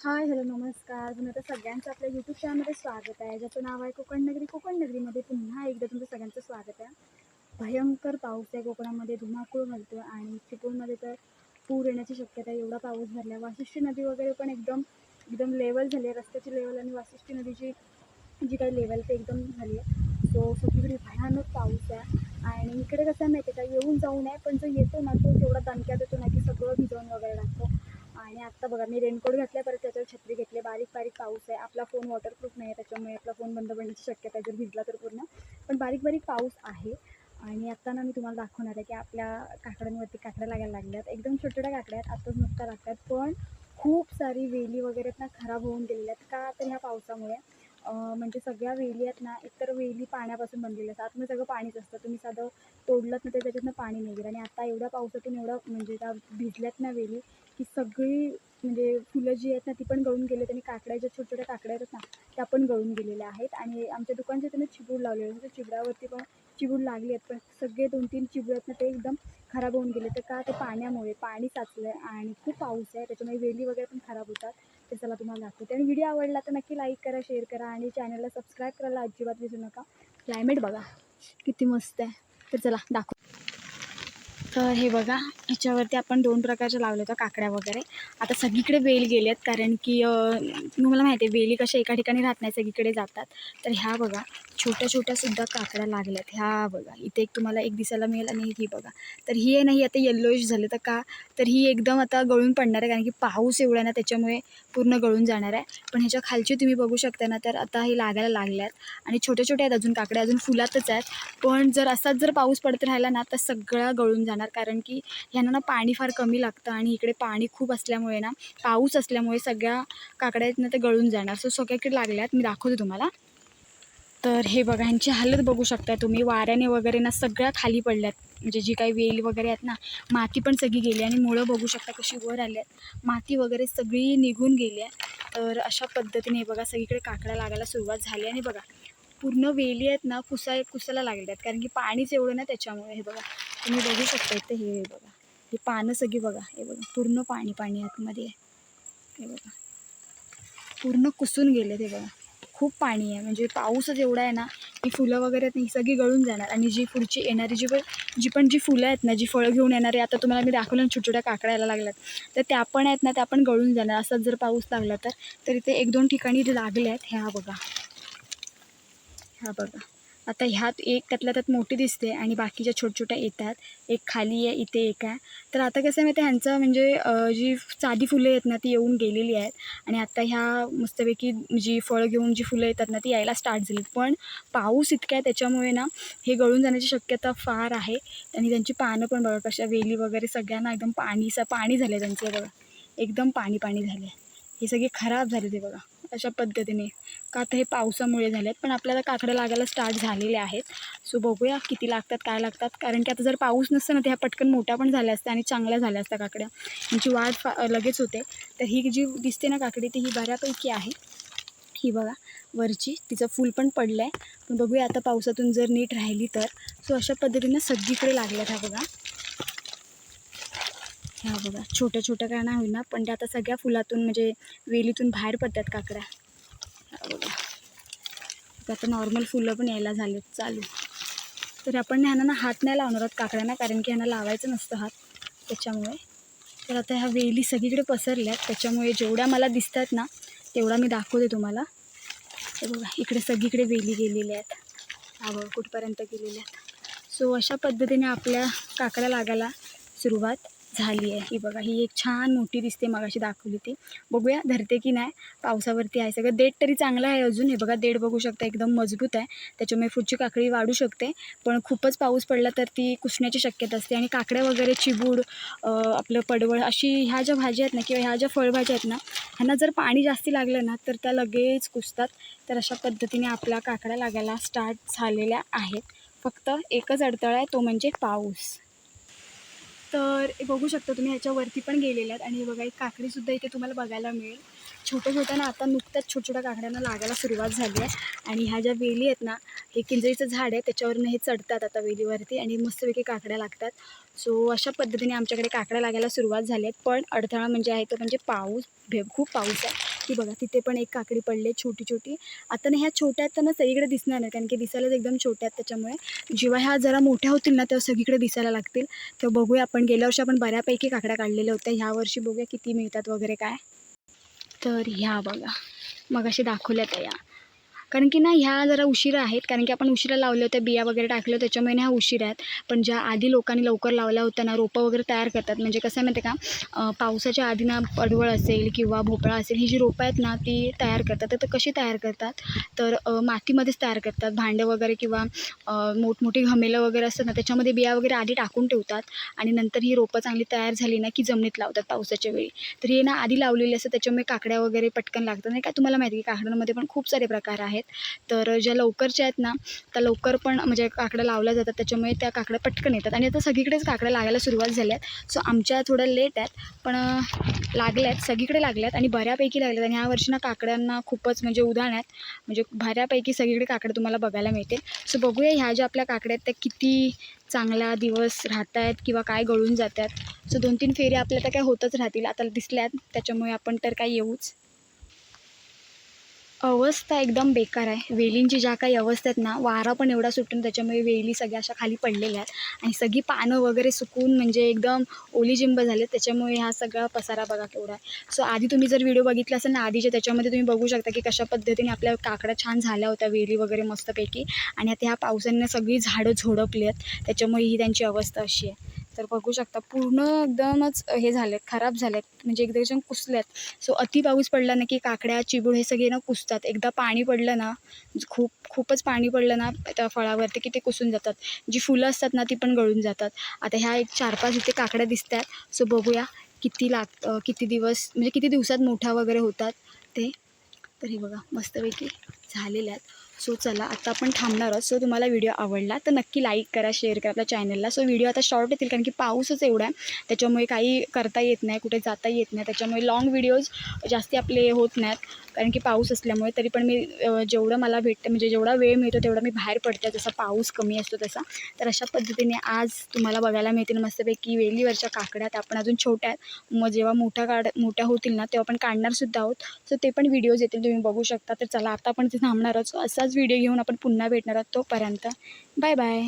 Hi hello नमस्कार. पुन्हा तर सगळ्यांचं आपल्या यूट्यूब चॅनलमध्ये स्वागत आहे. ज्याचं नाव आहे कोकण नगरी कोकण नगरीमध्ये पुन्हा एकदा तुमचं सगळ्यांचं स्वागत आहे. भयंकर पाऊस आहे कोकणामध्ये धुमाकूळ घालतो आणि चिपळूणमध्ये तर पूर येण्याची शक्यता आहे. एवढा पाऊस झाला आहे वाशिष्ठी नदी वगैरे पण एकदम एकदम लेवल झाली आहे. रस्त्याची लेवल आणि वाशिष्ठी नदीची जी काही लेवल ते एकदम झाली आहे. सो सगळीकडे भयानक पाऊस आहे. आणि इकडे कसं आहे माहिती आहे का? येऊन जाऊन आहे पण जो येतो ना तो तेवढा दणक्यात येतो ना की सगळं भिजवून वगैरे लागतो आणि आत्ता बघा मी रेनकोट घातल्या परत त्याच्यावर छत्री घेतली. बारीक बारीक पाऊस आहे. आपला फोन वॉटरप्रूफ नाही आहे त्याच्यामुळे आपला फोन बंद पडण्याची शक्यता आहे. जर भिजला तर पूर्ण. पण बारीक बारीक पाऊस आहे. आणि आत्ता ना मी तुम्हाला दाखवणार आहे की आपल्या काकड्यांवरती काकड्या लागायला लागल्यात. एकदम छोट्या काकड्या आहेत. आत्ताच नुकत्या लागतात पण खूप सारी वेली वगैरे ना खराब होऊन गेलेल्या आहेत. का तर ह्या पावसामुळे. म्हणजे सगळ्या वेली आहेत ना एकतर वेली पाण्यापासून बनलेल्या असतात. आतमध्ये सगळं पाणीच असतं. तुम्ही साधं तोडलं ना तर त्याच्यातनं पाणी नाही गेलं आणि आता एवढ्या पावसातून एवढं म्हणजे त्या भिजल्यात ना वेली की सगळी म्हणजे फुलं जी आहेत ना ती पण गळून गेलेत. आणि काकड्या ज्या छोट्या छोट्या काकड्या आहेत ना त्या पण गळून गेलेल्या आहेत. आणि आमच्या दुकानच्या त्यांना चिबूड लावलेले होते चिबडावरती पण चिबूड लागली आहेत. पण सगळे दोन तीन चिबूड आहेत ना ते एकदम खराब होऊन गेले. तर का ते पाण्यामुळे पाणी साचलं आहे आणि खूप पाऊस आहे. त्याच्यामुळे वेली वगैरे पण खराब होतात. ते चला तुम्हाला दाखवते. आणि व्हिडिओ आवडला तर नक्की लाईक करा शेअर करा आणि चॅनलला सबस्क्राईब करायला अजिबात विसरू नका. क्लायमेट बघा किती मस्त आहे. तर चला दाखव तर हे बघा ह्याच्यावरती आपण दोन प्रकारच्या लावल्या होत्या काकड्या वगैरे. आता सगळीकडे वेल गेले आहेत कारण की तुम्हाला माहिती आहे वेली कशा एका ठिकाणी राहत नाही सगळीकडे जातात. तर ह्या बघा छोट्या छोट्यासुद्धा काकड्या लागल्यात. ह्या बघा इथे एक तुम्हाला एक दिसायला मिळेल आणि ही बघा. तर ही आहे नाही आता येल्लोइश झालं तर का? तर ही एकदम आता गळून पडणार आहे कारण की पाऊस एवढा ना त्याच्यामुळे पूर्ण गळून जाणार आहे. पण ह्याच्या खालची तुम्ही बघू शकता ना तर आता हे लागायला लागल्यात. आणि छोट्या छोट्या आहेत अजून काकड्या अजून फुलातच आहेत. पण जर असाच जर पाऊस पडत राहिला ना तर सगळ्या गळून जाणार कारण की ह्यांना ना पाणी फार कमी लागतं आणि इकडे पाणी खूप असल्यामुळे ना पाऊस असल्यामुळे सगळ्या काकड्या आहेत ना ते गळून जाणार. सो सगळ्याकडे लागल्यात. मी दाखवते तुम्हाला. तर हे बघा ह्यांची हालत बघू शकता तुम्ही. वाऱ्याने वगैरे ना सगळ्या खाली पडल्यात. म्हणजे जी काही वेल वगैरे आहेत ना माती पण सगळी गेली आणि मुळं बघू शकता कशी वर आली आहेत माती वगैरे सगळी निघून गेली आहे. तर अशा पद्धतीने बघा सगळीकडे काकड्या लागायला सुरुवात झाली आणि बघा पूर्ण वेली आहेत ना कुसा कुसायला लागल्या आहेत कारण की पाणीच एवढं ना त्याच्यामुळे हे बघा तुम्ही बघू शकता इथे हे बघा. हे पानं सगळी बघा. हे बघा. पूर्ण पाणी पाणी आतमध्ये आहे. हे बघा. पूर्ण कुसून गेले ते बघा. खूप पाणी आहे. म्हणजे पाऊसच एवढा आहे ना की फुलं वगैरे आहेत ही सगळी गळून जाणार. आणि जी पुढची येणारी जी पण जी पण जी फुलं आहेत ना जी फळं घेऊन येणारी आता तुम्हाला मी दाखवलं ना छोट्या छोट्या काकड्या यायला लागल्यात. तर त्या पण आहेत ना त्या पण गळून जाणार. असाच जर पाऊस लागला तर तर इथे एक दोन ठिकाणी लागले आहेत ह्या बघा. ह्या बघा. आता ह्यात एक त्यातल्या त्यात मोठी दिसते आणि बाकीच्या छोट्या छोट्या येतात. एक खाली आहे इथे एक आहे. तर आता कसं आहे माहिती आहे ह्यांचं म्हणजे जी साधी फुलं आहेत ना ती येऊन गेलेली आहेत. आणि आता ह्या मस्तपैकी जी फळं घेऊन जी फुलं येतात ना ती यायला स्टार्ट झाली. पण पाऊस इतका आहे त्याच्यामुळे ना हे गळून जाण्याची शक्यता फार आहे. आणि त्यांची पानं पण बघा कशा वेली वगैरे सगळ्यांना एकदम पाणी स पाणी त्यांचं बघा. एकदम पाणी पाणी झाले हे सगळे खराब झाले ते बघा. अशा पद्धतीने. का आता हे पावसामुळे झाले आहेत पण आपल्याला काकडं लागायला स्टार्ट झालेले आहेत. सो बघूया किती लागतात काय लागतात. कारण की आता जर पाऊस नसतं ना तर ह्या पटकन मोठ्या पण झाल्या असत्या आणि चांगल्या झाल्या असत्या काकड्या. यांची वाढ फा लगेच होते. तर ही जी दिसते ना काकडी ती ही बऱ्यापैकी आहे. ही बघा वरची. तिचं फूल पण पडलं आहे पण बघूया आता पावसातून जर नीट राहिली तर. सो अशा पद्धतीनं सगळीकडे लागल्या ह्या बघा. ह्या बघा छोट्या छोट्या काय नाही होईना पण त्या आता सगळ्या फुलातून म्हणजे वेलीतून बाहेर पडतात काकड्या. बघा. आता आता नॉर्मल फुलं पण यायला झालेत चालू. तर आपण ह्यांना ना हात नाही लावणार आहोत काकड्यांना कारण की ह्यांना लावायचं नसतं हात त्याच्यामुळे. तर आता ह्या वेली सगळीकडे पसरल्या आहेत त्याच्यामुळे जेवढ्या मला दिसतात ना तेवढा मी दाखवते तुम्हाला. हे बघा इकडे सगळीकडे वेली गेलेल्या आहेत. हा बघा कुठपर्यंत गेलेल्या आहेत. सो अशा पद्धतीने आपल्या काकड्या लागायला सुरुवात. झाली आहे. ही बघा ही एक छान मोठी दिसते मगाशी दाखवली ती. बघूया धरते की नाही पावसावरती आहे सगळं. देठ तरी चांगलं आहे अजून. हे बघा देठ बघू शकता एकदम मजबूत आहे. त्याच्यामुळे पुढची काकडी वाढू शकते. पण खूपच पाऊस पडला तर ती कुसण्याची शक्यता असते. आणि काकड्या वगैरे चिबूड आपलं पडवळ अशी ह्या ज्या भाज्या आहेत ना किंवा ह्या ज्या फळभाज्या आहेत ना ह्यांना जर पाणी जास्ती लागलं ना तर त्या लगेच कुसतात. तर अशा पद्धतीने आपला काकड्या लागायला स्टार्ट झालेल्या आहेत. फक्त एकच अडथळा आहे तो म्हणजे पाऊस. तर बघू शकता तुम्ही ह्याच्यावरती पण गेलेले आहेत. आणि हे बघा एक काकडीसुद्धा इथे तुम्हाला बघायला मिळेल. छोट्या छोट्या ना आता नुकत्याच छोट्या छोट्या काकड्यांना लागायला सुरुवात झाली आहे. आणि ह्या ज्या वेली आहेत ना हे किंजळीचं झाड आहे त्याच्यावरनं हे चढतात आता वेलीवरती आणि मस्तपैकी काकड्या लागतात. सो अशा पद्धतीने आमच्याकडे काकड्या लागायला सुरुवात झाली आहेत. पण अडथळा म्हणजे आहे तो म्हणजे पाऊस भे खूप पाऊस आहे. की बघा तिथे पण एक काकडी पडली छोटी छोटी आता ना ह्या छोट्या आहेत तर ना सगळीकडे दिसणार नाही कारण की दिसायलाच एकदम छोट्या आहेत त्याच्यामुळे. जेव्हा ह्या जरा मोठ्या होतील ना तेव्हा सगळीकडे दिसायला लागतील. तेव्हा बघूया आपण गेल्या वर्षी आपण बऱ्यापैकी काकड्या काढलेल्या होत्या. ह्या वर्षी बघूया किती मिळतात वगैरे काय. तर ह्या बघा मग अशी दाखवल्या त्या या. कारण की ना ह्या जरा उशिरा आहेत. कारण की आपण उशिरा लावल्या होत्या बिया वगैरे टाकल्या त्याच्यामुळे ना ह्या उशिरा आहेत. पण ज्या आधी लोकांनी लवकर लावल्या होत्या ना रोपं वगैरे तयार करतात. म्हणजे कसं आहे माहिती आहे का पावसाच्या आधी ना पडवळ असेल किंवा भोपळा असेल ही जी रोपं आहेत ना ती तयार करतात. तर ते कशी तयार करतात? तर मातीमध्येच तयार करतात. भांडं वगैरे किंवा मोठमोठी घमेलं वगैरे असतात ना त्याच्यामध्ये बिया वगैरे आधी टाकून ठेवतात. आणि नंतर ही रोपं चांगली तयार झाली ना की जमिनीत लावतात पावसाच्या वेळी. तर हे ना आधी लावलेली असतात त्याच्यामुळे काकड्या वगैरे पटकन लागतात. नाही का? तुम्हाला माहिती आहे की काकड्यांमध्ये पण खूप सारे प्रकार आहेत. तर ज्या लवकरच्या आहेत ना त्या लवकर पण म्हणजे काकड्या लावल्या जातात. त्याच्यामुळे त्या काकड्या पटकन येतात. आणि आता सगळीकडेच काकड्या लागायला सुरुवात झाल्या आहेत. सो आमच्या थोड्या लेट आहेत पण लागल्या आहेत. सगळीकडे लागल्या आहेत आणि बऱ्यापैकी लागल्या आहेत. आणि ह्या वर्षी ना काकड्यांना खूपच म्हणजे उदाहरण आहेत. म्हणजे बऱ्यापैकी सगळीकडे काकड्या तुम्हाला बघायला मिळतील. सो बघूया ह्या ज्या आपल्या काकड्या आहेत त्या किती चांगला दिवस राहत आहेत किंवा काय गळून जातात सो दोन तीन फेऱ्या आपल्या तर काय होतच राहतील. आता दिसल्यात त्याच्यामुळे आपण तर काय येऊच अवस्था एकदम बेकार आहे. वेलींची ज्या काही अवस्था आहेत ना वारा पण एवढा सुटून त्याच्यामुळे वेली सगळ्या अशा खाली पडलेल्या आहेत. आणि सगळी पानं वगैरे सुकून म्हणजे एकदम ओलीजिंब झाले त्याच्यामुळे हा सगळा पसारा बघा केवढा आहे. सो आधी तुम्ही जर व्हिडिओ बघितला असेल ना आधीच्या त्याच्यामध्ये तुम्ही बघू शकता की कशा पद्धतीने आपल्या काकडा छान झाल्या होत्या वेली वगैरे मस्तपैकी. आणि आता ह्या पावसाने सगळी झाडं झोडपली आहेत. त्याच्यामुळे ही त्यांची अवस्था अशी आहे. तर बघू शकता पूर्ण एकदमच हे झाले खराब झालेत म्हणजे एकदम कुसल्यात सो अति पाऊस पडला ना की काकड्या चिबूड हे सगळे ना कुसतात. एकदा पाणी पडलं ना खूप खूपच पाणी पडलं ना त्या फळावरती की ते कुसून जातात. जी फुलं असतात ना ती पण गळून जातात. आता ह्या एक चार पाच इथे काकड्या दिसत आहेत सो बघूया किती लाग किती दिवस म्हणजे किती दिवसात मोठ्या वगैरे होतात ते. तर हे बघा मस्तपैकी झालेल्या आहेत. सो चला आता आपण थांबणार आहोत. सो तुम्हाला व्हिडिओ आवडला तर नक्की लाईक करा शेअर करा आपल्या चॅनलला. सो व्हिडिओ आता शॉर्ट येतील कारण की पाऊसच एवढा आहे. त्याच्यामुळे काही करता येत नाही कुठे जाता येत नाही. त्याच्यामुळे लाँग व्हिडिओज जास्ती आपले होत नाहीत. कारण की पाऊस असल्यामुळे तरी पण मी जेवढं मला भेटतं म्हणजे जेवढा वेळ मिळतो तेवढा मी बाहेर पडते. जसा पाऊस कमी असतो तसा. तर अशा पद्धतीने आज तुम्हाला बघायला मिळतील मस्तपैकी वेलीवरच्या काकड्या. त्या आपण अजून छोट्या आहेत. मग जेव्हा मोठ्या काढ मोठ्या होतील ना तेव्हा आपण काढणारसुद्धा आहोत. सो ते पण व्हिडिओज येतील तुम्ही बघू शकता. तर चला आता आपण ते थांबणार आहोत. So असाच व्हिडिओ घेऊन आपण पुन्हा भेटणार आहोत तोपर्यंत बाय बाय.